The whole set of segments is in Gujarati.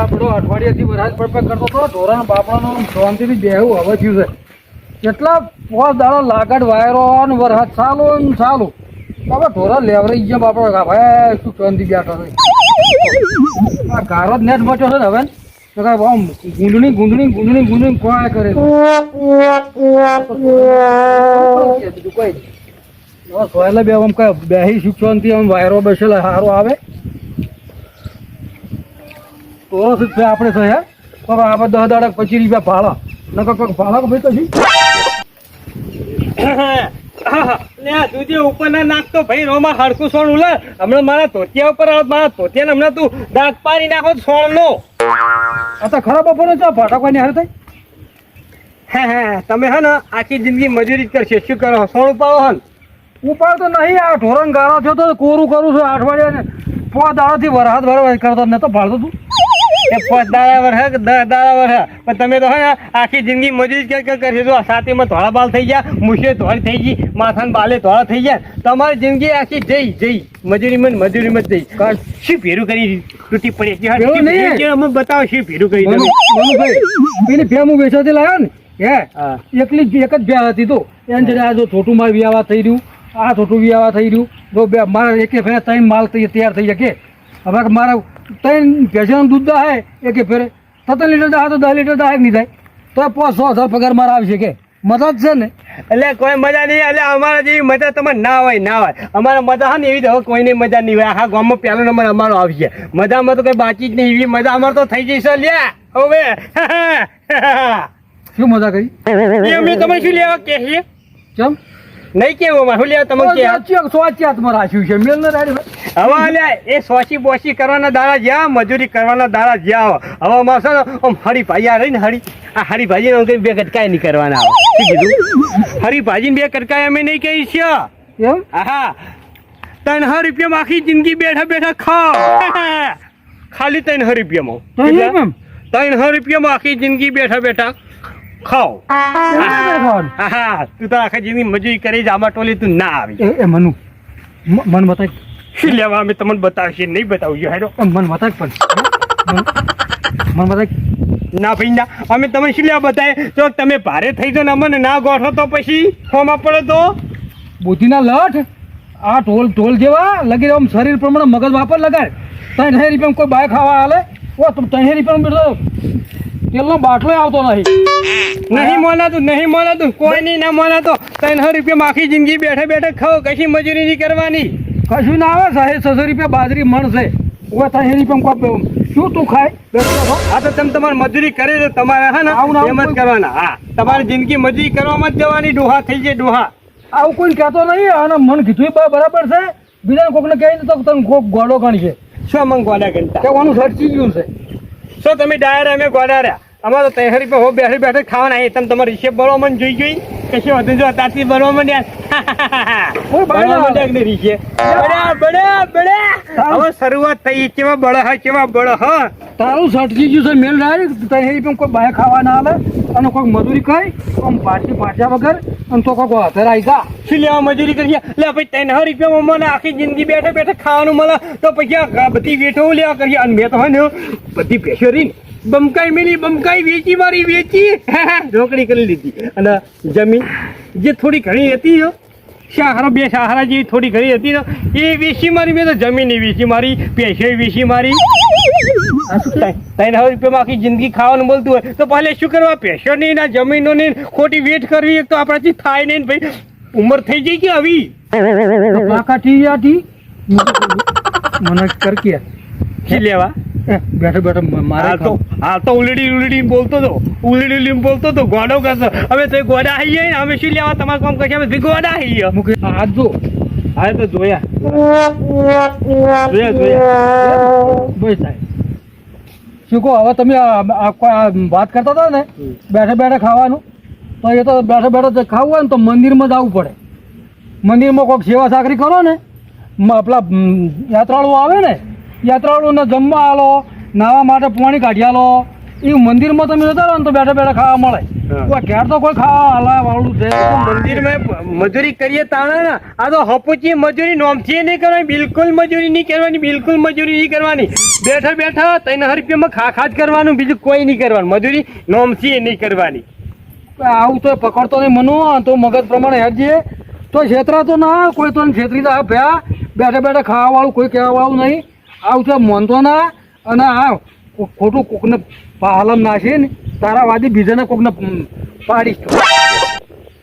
આપણો અઠવાડિયાથી વરસાદ પડપડ કરતો હતો. ઢોરાના બાપડાનો શાંતિથી બેહવું હવે થયું છે. કેટલા પોસ દાડા લાગડ વાયરો અને વરસાદ ચાલો ને ચાલો. બાબા ઢોરા લેવરાઈ ગયા બાપડો ભાઈ શું શાંતિ બેઠો છે. આ ગારો જ નેટ બચ્યો છે ને હવે. તો કાંઈ આમ ગુંદણી ગુંદણી ગુંદણી ગુંદણી કોણ કરે? કોઈ. હવે બે આમ કઈ બેહી સુખ શાંતિ, આમ વાયરો બેસેલા સારો આવે. તો જ છે આપણે હે? પણ આપણે દસ દાડા પચીસ રૂપિયા ભાડા. નકર કોઈક ભાડા ભાઈ તો જી ઉપર ના નાખતો ભાઈ રોમાં હડકું સોણ ઉલે હમણાં મારા ધોતિયા ઉપર મારા ધોતિયાને હમણાં તું દાંત પાડી નાખો સોણ નો આ તો ખરાબ બપોરે છે ભાડા કોઈ હારે થાય? હે હે તમે હે ને આખી જિંદગી મજૂરી જ કરશે. શું કરો? સોણ ઉપાડો હન. ઉપાડ તો નહીં આ ઢોરણ ગાળો થયો તો કોરું કરું છું. અઠવાડિયા ને પાંચ દાડાથી વરસાદ વરસાદ કરતો ને તો ભાડતો તું. એ પાંચ દાડા વર હે કે દસ દાડા વર હે? પણ તમે તો હે ને આખી જિંદગી મજૂરી કે કર કરી જો સાથેમાં ધોળા બાલ થઈ ગયા મુશે ધોળી થઈ ગઈ માથાને બાલે ધોળા થઈ ગયા. તમારી જિંદગી આખી જઈ જઈ. મજૂરીમાં મજૂરીમાં જઈ. શું ભેરું કરી તૂટી પડી? અમે બતાવો શું ભેરું કરી મનુ તમે ભે હું વેચાતી લાવ્યો ને? હે? એકલી એક જ ભ્યા હતી તો. એને જરા આ જો છોટું માર વ્યાવા થઈ રહ્યું આ છોટું વ્યાવા થઈ રહ્યું. જો બે મારા એકે ફેરે ત્રણ માલ તૈયાર થઈ શકે. હવે મારા ત્રણ ભેંસાનું દૂધ દાહે એક ફેરે. સત્તર લીટર દાહે તો દસ લીટર દાહે નહીં થાય. તો પાંચ સો હજાર પગાર મારા આવશે કે મદદ છે ને? એટલે કોઈ મજા નહીં એટલે અમારા જેવી મજા તમે ના હોય ના હોય. અમારે મજા હા ને એવી તો હવે કોઈની મજા નહીં હોય. આખા ગામમાં પહેલો નંબર અમારો આવશે મજામાં તો કંઈ બાકી જ નહીં એવી મજા અમારે તો થઈ જશે લ્યા હવે શું મજા કરી? અમે તમે શું લેવા કે છે ચમ નહીં કેવો લેવા તમે કે? સ્વાચ્યાતમાં રાખ્યું છે. મેલ ને રાડી હવે અલ્યા એ સોચી બોસી કરવાના દાડા જ્યાં મજૂરી કરવાના દાડા જ્યાં. હવે છે? ને આમ હરીભાઈ આ રહી ને હરી. આ હરીભાઈ ને કઈ બે કટકાય નહીં કરવાના. શું કીધું? હરીભાઈ બે કટકાય અમે નહીં કહી છે એમ? આહા. ત્રણ રૂપિયામાં આખી જિંદગી બેઠા બેઠા ખાઓ ખાલી ત્રણ રૂપિયામાં. ત્રણ રૂપિયામાં આખી જિંદગી બેઠા બેઠા આહા તું તારા આખા જિંદગી મજૂરી કરી જ આમાં ટોલી તું ના આવી એ મનુ. મન બતાય. શું લેવા અમે તમને બતાવશે? નહીં બતાવજો હેડો. મન બતાવ પણ. મન- બતાવ ના ભાઈ ના. અમે તમને શું લેવા બતાવે તો તમે ભારે થઈ જાઓ ને અમને ના ગોઠો તો પછી ફોમાં પડે તો. બુદ્ધિના લઠ આ ટોલ ટોલ જેવા લગી આમ શરીર પ્રમાણે મગજ વાપર લગાડ. ત્રણ રૂપિયા કોઈ બાય ખાવા હાલે? ઓ તમે ત્રણ રૂપિયા બેઠો તેલનો બાટલો આવતો નહીં. નહીં મોનાતું નહીં મોનાતું કોઈ નહીં ના મોનાતો ત્રણસો રૂપિયામાં આખી જિંદગી બેઠે બેઠે ખાવ કશી મજૂરી નહીં કરવાની? કશું ના આવે સાહેબ છસો રૂપિયા બાજરી મળશે. ઓ ત્રણ રૂપિયામાં કોઈ શું તું ખાય? છો? તો તમે તમારે મજૂરી કરે તો તમારે હા ને? એમ જ કરવાના. હા તમારી જિંદગી મજૂરી કરવામાં જ જવાની ડોહા થઈ જાય ડોહા. આવું કોઈ કહેતો નહીં અને મન કીધું બરાબર છે. બીજા કોકને કહી દે તો તને કોક ગોળો ગણશે. શું મંગ ગોડા ગણતા? કે સટકી ગયું છે. શું તમે ડાયરા અમે ગોડા રહ્યા અમારે તો પર હો બેઠે બેઠે ખાવાના એ તમે તમારે હિસાબ બોલો મને જોઈ જોઈ. કશું વધુ જો તારથી બળવા માંડ્યા. કે રીશે? હવે શરૂઆત થઈ. કેવા બળ હા કેવા બળ હા? તારું સટકી ગયું છે મેલ ત્રણ રૂપિયામાં કોઈ બાય ખાવા ના આવે અને કોઈક મજૂરી કરી આમ પાછી પાછા વગર અને તો કોઈક હાથે રાઈ જા. શું લેવા મજૂરી કરીએ લે ભાઈ ત્રણ રૂપિયા મને આખી જિંદગી બેઠે બેઠે ખાવાનું મળે. તો પછી બધી વેઠો લેવા કરીએ. અને મેં તો હોય ને બધી ભેંસો રહી ને બમકાઈ મેલી બમકાઈ વેચી મારી વેચી. રોકડી કરી લીધી. અને જમીન જે થોડી ઘણી હતી ને, બે સહારા જેવી થોડી ઘણી હતી ને એ વેચી મારી મેં તો જમીન વેચી મારી પૈસે વેચી મારી. ત્રણ હજાર રૂપિયામાં આખી જિંદગી ખાવાનું બોલતું હોય તો પહેલે શું કરવા? પૈસો નહીં ના જમીનો નહીં ખોટી વેટ કરવી એક તો આપણાથી થાય નહીં ભાઈ. ઉંમર થઈ ગઈ કે આવી? કાકાથી મને કર કે લેવા? બેઠો બેઠો મારા તો હાલ તો ઉલડી ઉલડી બોલતો તો ઉલડી ઉલડી બોલતો હતો ગોડો કરતો હવે તો ગોડા આવી જાય ને અમે શું લેવા તમારે કામ કરશે? અમે ભી ગોડા આવી ગયા. મૂકે હાથ જો. હા તો જોયા. જોયા જોયા. ભાઈ સાહેબ શું કહો? હવે તમે આ- આ આ વાત કરતા હતા ને બેઠા બેઠા ખાવાનું તો એ તો બેઠા બેઠા ખાવું હોય ને તો મંદિરમાં જવું પડે. મંદિરમાં કોઈક સેવા સાકરી કરો ને આપણા યાત્રાળુઓ આવે ને યાત્રાળુઓને જમવા આલો નાવા માટે પાણી કાઢી આલો. એ મંદિરમાં તમે જતા રહો ને તો બેઠા બેઠા ખાવા મળે. ઘેર તો કોઈ ખાવા હલાય વાળું છે મંદિરમાં મજૂરી કરીએ તાણે ને આ તો હપુચી મજૂરી નોમથી નહીં કરવાની બિલકુલ મજૂરી નહીં કરવાની બિલકુલ મજૂરી નહીં કરવાની. બેઠા બેઠા ત્રણ હજાર રૂપિયામાં ખા ખા જ કરવાનું બીજું કોઈ નહીં કરવાનું. મજૂરી નોમથી નહીં કરવાની. આવું તો પકડતો નહીં મનો તો મગજ પ્રમાણે હેડજે. તો છેતરા તો ના કોઈ તો છેતરી તો ભ્યા બેઠા બેઠા ખાવા વાળું કોઈ કહેવા વાળું નહીં. આવું તો મોનતો ના. અને આ ખોટું કોકને પાલમ નાશે ને તારા વાદી બીજાને કોકને પાડીશ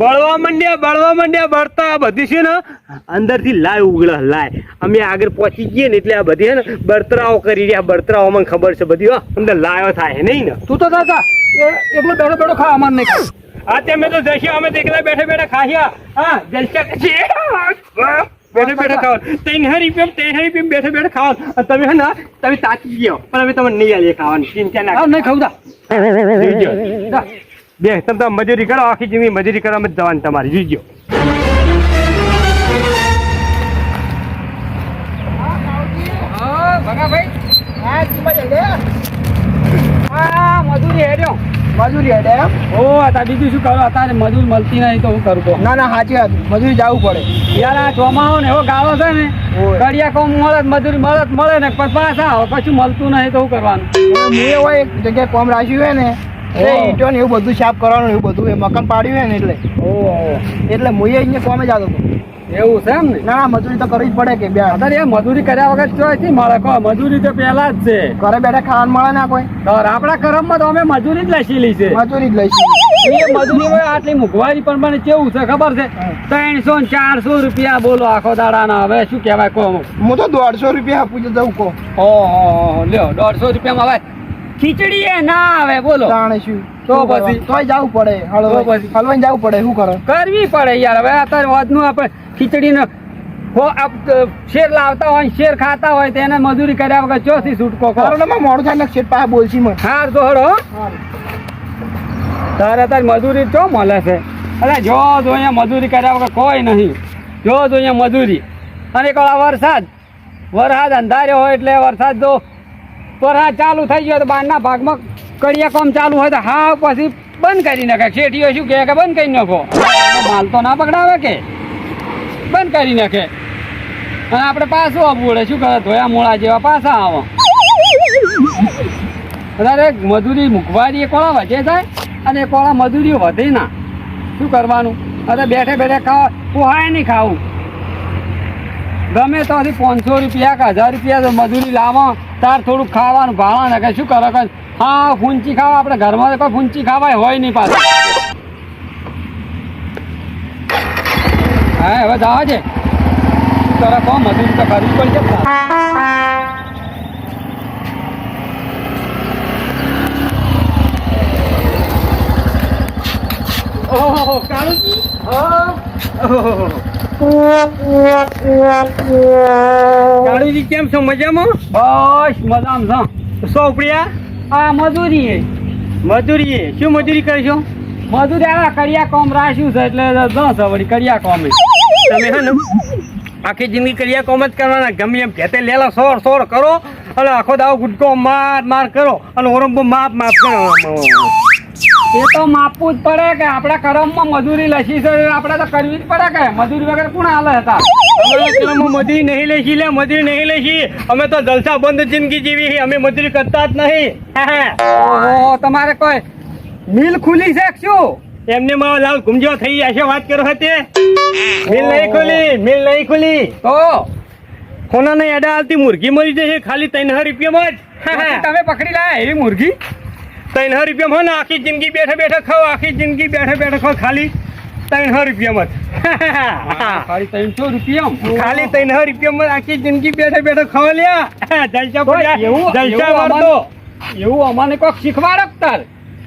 બળવા માંડ્યા બળવા માંડ્યા બળતા આ બધી છે ને અંદરથી લાય ઉગળ લાય. અમે આગળ પહોંચી ગઈએ ને એટલે આ બધી છે ને બળતરાઓ કરી રહ્યા. બળતરાઓ મને ખબર છે બધી હો. અંદર લાયો થાય નહીં ને? તું તો દાદા એટલો બેઠો બેઠો ખા અમાર નહીં આ તે અમે તો જશે અમે તો એકલા બેઠા બેઠા ખાયા હા જલસા છે બેઠા બેઠા ખાવા ત્રણ હરી રૂપિયા ત્રણ હરી રૂપિયા બેઠા બેઠા ખાવા તમે હે ને તમે તાકી ગયો. પણ અમે તમને નહીં આલીએ ખાવાની. ચિંતા ના હા નહીં ખાવું દા. બે તમે મજૂરી કરો આખી જિંદગી મજૂરી કરો જ જવાની તમારી. જોઈજો અત્યારે બીજું શું કરો? અત્યારે મજૂર મળતી નહીં તો હું કરું કહો. ના ના સાચી વાત. મજૂરી જવું પડે. યાર આ ચોમાહો ને એવો ગાળો છે ને. કડિયા કોમ મળે મજૂરી મળે મળે ને પણ પાછા આવે કશું મળતું નહીં તો શું કરવાનું? મેં હોય એક જગ્યાએ કોમ રાખ્યું હોય ને ઓહ. ને એવું બધું સાફ કરવાનું એવું બધું એ મકાન પાડ્યું હોય ને એટલે. એટલે મુએ અહીંયા કોમે જ આવતો હતો. એવું છે એમ ને? ના ના મજૂરી તો કરવી જ પડે કે બે. અત્યારે એ મજૂરી કર્યા વગર ચોથી મળે કહો મજૂરી તો પહેલા જ છે. ઘરે બેઠા ખાવાનું મળે ના કોઈ. આપણા કરમમાં તો અમે મજૂરી જ લઈ છે. મજૂરી જ લઈશું એ મજૂરી હોય આટલી મોંઘવારી પણ મને કેવું છે ખબર છે? ત્રણસો ને ચારસો રૂપિયા બોલો આખો દાડાના. હવે શું કહેવાય કહો હું તો દોઢસો રૂપિયા આપું છું જવું કહું. ઓહો લ્યો દોઢસો રૂપિયામાં હવે ખીચડી એ ના આવે બોલો. તો પછી? તોય જવું પડે હળવાઈ. જવું પડે શું કરો? કરવી પડે યાર. હવે અત્યારે વધનું આપણે ખીચડીનો હો- શેર લાવતા હોય શેર ખાતા હોય તેને મજૂરી કર્યા વગર ચોથી છૂટકો મોડું થાય શેઠ પાસે બોલશી મને. હાર તો હળો તારે જ મજૂરી ચો મળે છે? અરે જો જો અહીંયા મજૂરી કર્યા વગર કોઈ નહીં. જો જો અહીંયા મજૂરી. અને એક વરસાદ. વરસાદ અંધાર્યો હોય એટલે વરસાદ જો વરસાદ ચાલુ થઈ ગયો તો બહારના ભાગમાં કડિયા કામ ચાલુ હોય તો હા પછી બંધ કરી નાખે. શેઠીઓ શું કહે કે બંધ કરી નાખો? માલ તો ના પકડાવે કે? બંધ કરી નાખે. અને આપણે પાછું આવવું પડે. શું કરે? ધોયા મોળા જેવા પાછા આવો. અરે, મજૂરી મૂકવાની એક વાળા વધે થાય અને કોળા મજૂરી વધે ના. શું કરવાનું? અરે, બેઠે બેઠે ખાવા. પોહાય નહીં ખાવું ગમે તો હજી પાંચસો રૂપિયા કે હજાર રૂપિયા મજૂરી લાવો. તાર થોડુંક ખાવાનું ભાવા ને કે શું કરો? કે હા, ફૂંચી ખાવા. આપણે ઘરમાં ફૂંચી ખાવાય હોય નહીં પાછું. હા હવે જવા છે તારા કોમ મજૂરી તો કરવી પડશે ઓહો કાળુજી. કાળુજી કેમ છો? મજામાં? બસ મજામાં. છો સોપડિયા આ મજૂરી મજૂરી શું મજૂરી કરશો મજૂરી દેવા કડિયા કોમ રાખ્યું છે એટલે દસ વળી કડિયા કોમ તમે હે ને આખી જિંદગી કડિયા કોમ જ કરવાના, ગમે એમ કે લેલા સોર સોર કરો, અને આખો દાવો ગુટકો માર માર કરો, અને ઓરંબો માપ માપ કરો. એ તો માપવું જ પડે કે આપણા કરમમાં મજૂરી લસી છે આપણે તો કરવી જ પડે કે? મજૂરી વગર કોણ હાલે હતા? મજૂરી નહીં લેશી લે મજૂરી નહીં લેશી અમે તો જલસા બંધ જિંદગી જીવી. અમે મજૂરી કરતા જ નહીં. તમારે કોઈ મિલ ખુલી છે શું? એમને મારો લાલ ગુમજો થઈ જશે વાત કરો હતી. મિલ નહીં ખુલી મિલ નહીં ખુલી. તો? કોના નહીં એડા આવતી મુરગી મરી જશે ખાલી ત્રણ હજાર રૂપિયામાં જ. તમે પકડી લાયા એવી મુરગી ત્રણ હજાર રૂપિયામાં ને આખી જિંદગી બેઠા બેઠા ખાઓ આખી જિંદગી બેઠા બેઠા ખાઓ ખાલી ત્રણ હજાર રૂપિયામાં ખાલી ત્રણસો રૂપિયા ખાલી ત્રણ હજાર રૂપિયામાં આખી જિંદગી બેઠા બેઠા ખાવા લ્યા. જલસા એવું જલસા એવું મારતો. અમારે- એવું અમને કોઈક શીખવાડક તાર?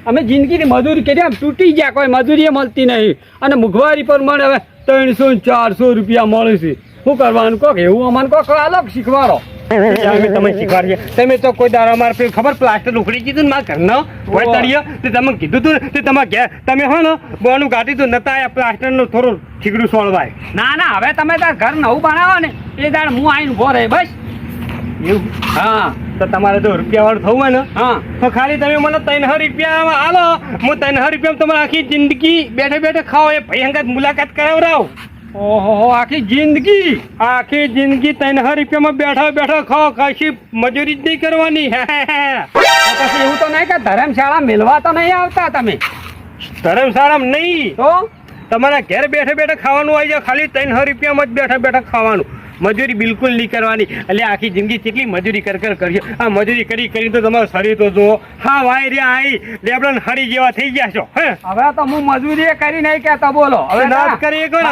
અમે જિંદગીની મજૂરી કરી આમ તૂટી ગયા કોઈ મજૂરી મળતી નહીં. અને મોંઘવારી પર મળે હવે ત્રણસો ને ચારસો રૂપિયા મળે છે. શું કરવાનું કોક? એવું અમને કોક અલગ શીખવાડો. તમે શીખવાડીએ. તમે તો કોઈ દાડા મારે પેલું ખબર પ્લાસ્ટર ઉખડી ગયું મારા ઘરનો? ઓહો. તળિયો? તે તમે કીધું તું તે તમારે ઘેર. તમે હો ને બોનું કાઢી તું નતા આ પ્લાસ્ટરનું થોડું ઠીકડું સોળવાય. ના ના હવે તમે તાર ઘર નવું બનાવો ને એ દાડ હું આવીને ઊભો રહે બસ. એવું? હા. તો તમારે જો રૂપિયા વાળું થવું ને હા. તો ખાલી તમે મને ત્રણ રૂપિયા આલો. હું ત્રણ રૂપિયા તમારે આખી જિંદગી બેઠે બેઠે ખાઓ એ હંગાત મુલાકાત કરાવરાવ. ઓહો આખી જિંદગી? આખી જિંદગી ત્રણ રૂપિયામાં બેઠા બેઠા ખાઓ કશી મજૂરી જ નહીં કરવાની. પછી એવું તો નહીં કે ધર્મશાળા મેળવા તો નહીં આવતા તમે? ધર્મશાળામાં નહીં. તો? તમારા ઘેર બેઠે બેઠે ખાવાનું આવી જાય ખાલી ત્રણ રૂપિયામાં જ બેઠા બેઠા ખાવાનું. મજૂરી બિલકુલ નહીં કરવાની. એટલે આખી જિંદગી કેટલી મજૂરી કર કર કરજો આ મજૂરી કરી કરી તો તમારું શરીર તો જુઓ. હા વાય રે આઈ. લેબડન હરી જેવા થઈ ગયા છો હે? હવે તો હું મજૂરી એ કરી નહીં કેતા બોલો. હવે ના. કરીએ કોણ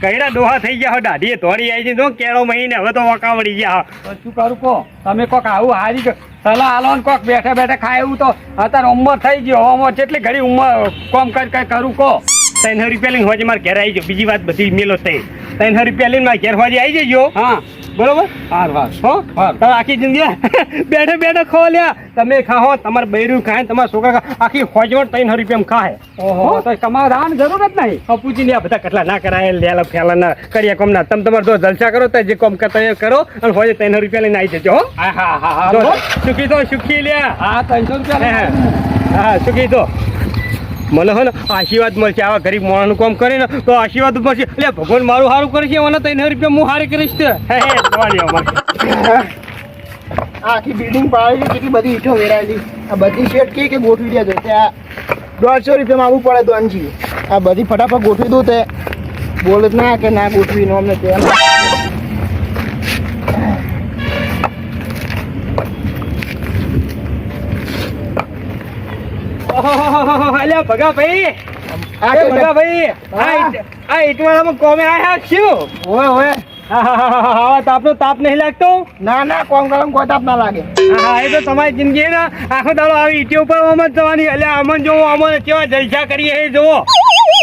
કઈડા ડોહ? થઈ ગયા હો દાઢીએ તોડી આવી તો કેળો મહિને હવે તો વકાવડી ગયા શું કરું કો તમે કોક આવું હારી ગયો સલાહ આલો ને કોક બેઠે બેઠે ખાય એવું તો અત્યારે ઉંમર થઈ ગયો. ઉંમર જેટલી ઘડી ઉંમર કોમ કરી કઈ કરું કો ત્રણ લઈને હોજે મારે ઘેર આવી જાઓ બીજી વાત બધી મેલો થઈ ત્રણ રૂપિયા લઈને મારે ઘેર હોજે આવી જજો હા. બરોબર? હાર વાર હો. તમે આખી જિંદગી બેઠે બેઠે ખો લ્યા. તમે ખાઓ તમારે બૈરું ખાય તમારા છોકરા આખી હોજવણ ત્રણ રૂપિયા ખાય ઓહો તો તમારે રાન જરૂર જ નહીં. અપુજી ને બધા કેટલા ના કરાય લેલા ફેલા ના કર્યા કોમ ના તમે તમારે જો જલસા કરો તો જે કોમ કરતા એ કરો અને હોજે ત્રણ રૂપિયા લઈને આવી જજો હો. હા હા. સુખી તો સુખી લ્યા. હા ત્રણસો રૂપિયા. હા સુખી તો. મને હો ને, આશીર્વાદ મળશે. આવા ગરીબ માણસનું કામ કરે ને તો આશીર્વાદ મળશે. એટલે ભગવાન મારું સારું કરે છે, મને ત્રણ રૂપિયા હું સારી કરીશ તે. આખી બિલ્ડિંગ પાડી કેટલી બધી ઈઠો વેરાયેલી. આ બધી શેટ કે કે ગોઠવી દે છે આ દોઢસો રૂપિયામાં આવવું પડે તો અંજી આ બધી ફટાફટ ગોઠવી દઉં તે. બોલ ના કે ના ગોઠવી, નો અમને તે અલ્યા ભગા ભાઈ. આ ભગા ભાઈ. આ હા. ઈટ- આ ઈટવાળામાં કોમે આયા શું? ઓય ઓય. તાપનો તાપ નહીં લાગતો? ના ના કોમ ગરમ કોઈ તાપ ના લાગે. હા એ તો તમારી જિંદગી ને આખો દાડો આવી ઈટી ઉપર જવાની એટલે અમન જોવો અમન કેવા જલસા કરીએ એ જોવો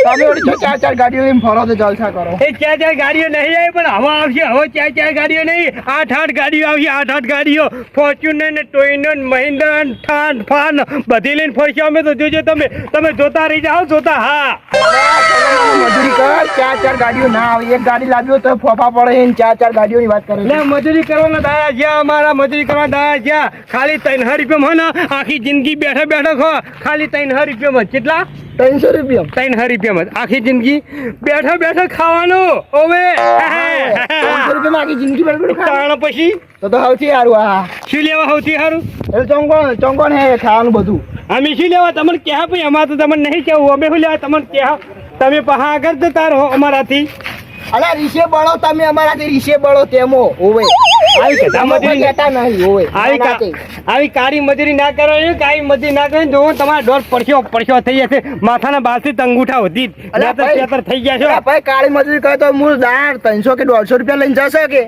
તમે ઓલી ચાર ચાર ગાડીઓ લઈને ફરો તો જલસા કરો. એ ચાર ચાર ગાડીઓ નહીં આવી પણ હવા આવશે. હવે ચાર ચાર ગાડીઓ નહીં. આઠ આઠ ગાડીઓ આવશે. આઠ આઠ ગાડીઓ. ફોર્ચ્યુનર ને ટોઈનર મહિન્દ્રા ઠાન ફાન બધી લઈને ફરશે અમે તો જોજો તમે. તમે જોતા રહી જાઓ જોતા હા. મજૂરી કર. ચાર ચાર ગાડીઓ ના આવે. એક ગાડી લાવ્યો તો ફોફા પડે એને ચાર ચાર ગાડીઓની વાત કરે મજૂરી કરવાના દાયા જ્યાં અમારા મજૂરી કરવા દાયા જ્યાં ખાલી ત્રણ રૂપિયામાં મને આખી જિંદગી બેઠા બેઠા ખો. ખાલી ત્રણ રૂપિયામાં. કેટલા? ત્રણસો રૂપિયા. ત્રણ રૂપિયામાં આખી જિંદગી બેઠા બેઠા ખાવાનું. ઓવે. ત્રણસો રૂપિયામાં આખી જિંદગી તાણ પછી? તો તો સૌથી સારું હા શું લેવા સૌથી સારું? એટલે ચોંકોણ ચોંકોણ હે ખાવાનું બધું. અમે શું લેવા? તમને ક્યાં ભાઈ? અમારે તો તમને નહીં કેવું અમે શું લેવા? તમને ક્યાં? તમે પહા આગળ જતા રહો અમારાથી. અલા રીશે બળો તમે અમારાથી રીશે બળો તેમો ઓવે. આવી કાળી મજૂરી ના કરવાની કાળી મજૂરી ના કરવાની જો તમારા ડોર પડશો પડશો થઈ જશે. માથાના બારથી અંગૂઠા નેતર થઈ ગયા છો. ભાઈ કાળી મજૂરી કરે તો મૂળ દાણ ત્રણસો કે દોઢસો રૂપિયા લઈને જશે કે?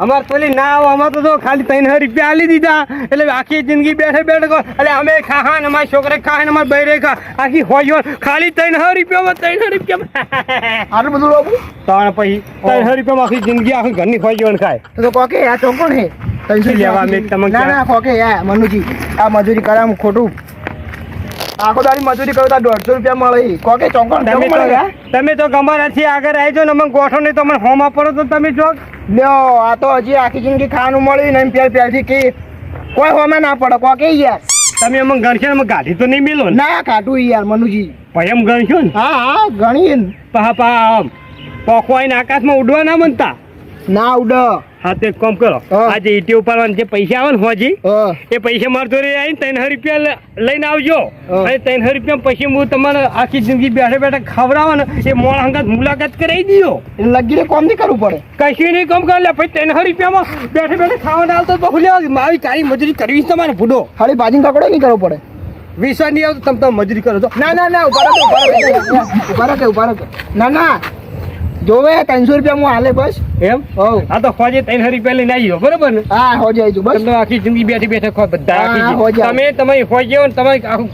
અમાર પેલી ના આવો અમારે તો જો ખાલી ત્રણ રૂપિયા આલી દીધા. એટલે આખી જિંદગી બેઠે બેઠે એટલે અમે ખાહા ને અમારા છોકરે ખાય ને અમારા બૈરે ખા આખી હોય ખાલી ત્રણ રૂપિયામાં ત્રણ રૂપિયામાં. આટલું બધું બાબુ તાણ પછી ત્રણ રૂપિયામાં આખી જિંદગી આખી ઘરની હોય ખાય. તો કોકે આ ચોંકોણ હે ત્રણસો લેવા મેં તમને ના ના કોકે આ મનુજી આ મજૂરી કરે આમ ખોટું. આખો દાડી મજૂરી કરો તો દોઢસો રૂપિયા મળે કોકે ચોંકોણ તમે તો તમે તો ગમારાથી આગળ આવી ને અમે ગોઠો નહીં તમને હોમ પડો તો તમે જો. લ્યો આ તો હજી આખી જિંદગી ખાવાનું મળ્યું ને એમ પેલ પેલથી કે કોઈ હોમે ના પડે કોકે યાર. તમે અમે ગણશો ને અમે ગાડી તો નહીં મેલો ના. કાઢું યાર મનુજી. ભાઈ એમ ગણશો ને? હા હા ગણીએ ને. પા પા પોખવાઈને આકાશમાં ઉડવા ના મનતા ના ઉડ. હા તો એક કામ કરો. આજે ઈટી ઉપાડવાના જે પૈસા આવે ને હોજી એ પૈસા માર જોડે આવીને ત્રણ રૂપિયા લઈને આવજો. અને ત્રણ રૂપિયા પછી હું તમારે આખી જિંદગી બેઠા બેઠા ખવડાવો ને એ મોણ હંગાત મુલાકાત કરાવી દીધો લગીને કોમ નહીં કરવું પડે. કશું નહીં કામ કરે. લે પછી ત્રણ રૂપિયામાં બેઠે બેઠે ખાવાના આવતો તો લેવા મારી તારી મજૂરી કરવી તમારે ભૂડો. ખાલી ભાજી કકડો નહીં કરવો પડે. વિશ્વાસ નહીં આવતો તમે તમે મજૂરી કરો છો. ના ના ના ઊભા ઊભા ઊભા ના ના. જોવે ત્રણસો રૂપિયા હું હાલે બસ. એમ? હોવ આ તો ખોજે ત્રણ રૂપિયા લઈને આવી બરોબર ને? હા હો જાય બસ. તમે આખી જિંદગી બેઠી બેઠે ખો બધા તમે તમારી ખોજે ને તમારી આખું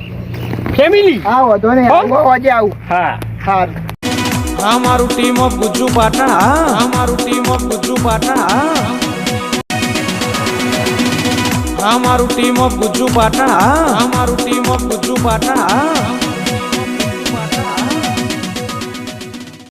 ફેમિલી હા વધો ને? હોજે આવું. હા. હા અમારું ટીમ ઓફ ગુજ્જુ પાટણ આ મારું ટીમ ઓફ ગુજ્જુ પાટણ અમારું મારું ટીમ ઓફ ગુજ્જુ પાટણ આ મારું ટીમ ઓફ ગુજ્જુ પાટણ